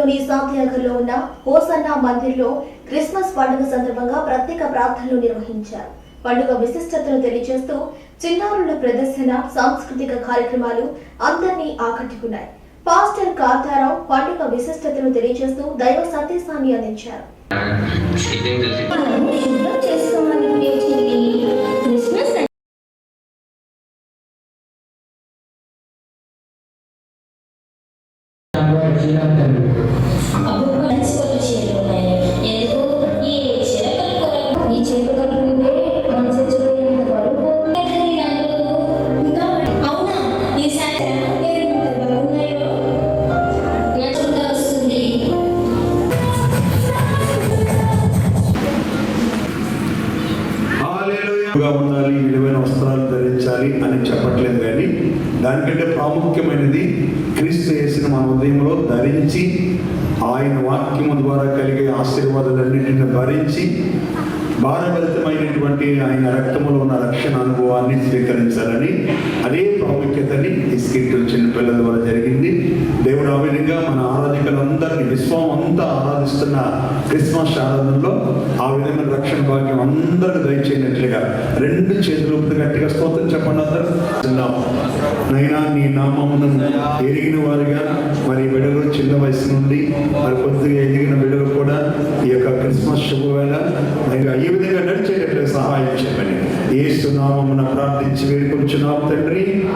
పట్టణంలోని ఉన్న hosanna మందిర్లో Christmas పండుగ సందర్భంగా ప్రత్యేక ప్రార్థనలు నిర్వహించారు. పండుగ విశిష్టతను తెలియజేస్తూ చిన్నారుల ప్రదర్శన సాంస్కృతిక కార్యక్రమాలు అందరినీ ఆకట్టుకున్నాయి. పాస్టర్ కాంతారావు పండుగ విశిష్టతను తెలియజేస్తూ దైవ సందేశాన్ని అందించారు. ఇదేం ఉండాలి విలువైన వస్త్రాలు ధరించాలి అని చెప్పట్లేదు కానీ దానికంటే ప్రాముఖ్యమైనది క్రీస్తు చేసిన మన ఉదయంలో ధరించి ఆయన వాక్యము ద్వారా కలిగే ఆశీర్వాదాలన్నింటిని భరించి భారభరితమైనటువంటి ఆయన రక్తములో ఉన్న రక్షణ అనుభవాన్ని స్వీకరించాలని అదే ప్రాముఖ్యతని ఈ స్కిట్ చిన్న పిల్లల ద్వారా జరిగింది. దేవుడు ఆ మన ఆరాధికలందరినీ విశ్వం అంతా ఆరాధిస్తున్న క్రిస్మస్ ఆరాధనలో ఆ విధమైన రక్షణ భాగ్యం అందరూ దయచేయనట్లుగా రెండు చేతులు గట్టిగా స్తోత్రం చెప్పండి అందరూ. నైనా నీ నామమును ఎరిగిన వారిగా మరి బిడ్డలు చిన్న వయసు నుండి మరి కొద్దిగా ఎదిగిన బిడ్డలు కూడా ఈ యొక్క క్రిస్మస్ శుభవేళ. మరి ఈ విధంగా నడిచేటట్లు సహాయం చెప్పండి. ఏ సునామమున ప్రార్థించి వేడుకొచ్చున్నాం తండ్రి.